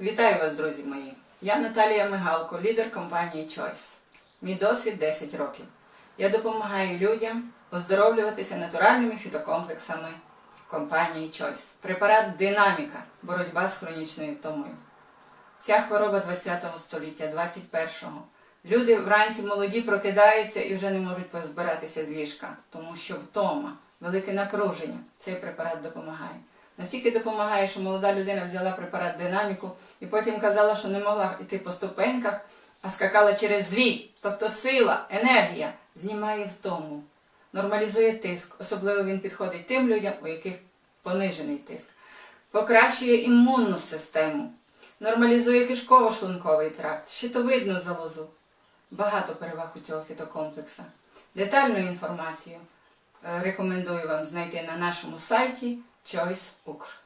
Вітаю вас, друзі мої! Я Наталія Мигалко, лідер компанії Choice. Мій досвід 10 років. Я допомагаю людям оздоровлюватися натуральними фітокомплексами компанії Choice. Препарат Динаміка. Боротьба з хронічною втомою. Ця хвороба 20 століття, 21-го. Люди вранці молоді прокидаються і вже не можуть позбиратися з ліжка, тому що втома, велике напруження. Цей препарат допомагає. Настільки допомагає, що молода людина взяла препарат динаміку і потім казала, що не могла йти по ступеньках, а скакала через дві. Тобто сила, енергія знімає втому, нормалізує тиск. Особливо він підходить тим людям, у яких понижений тиск. Покращує імунну систему, нормалізує кишково-шлунковий тракт, щитовидну залозу. Багато переваг у цього фітокомплекса. Детальну інформацію е, рекомендую вам знайти на нашому сайті Choice Укр.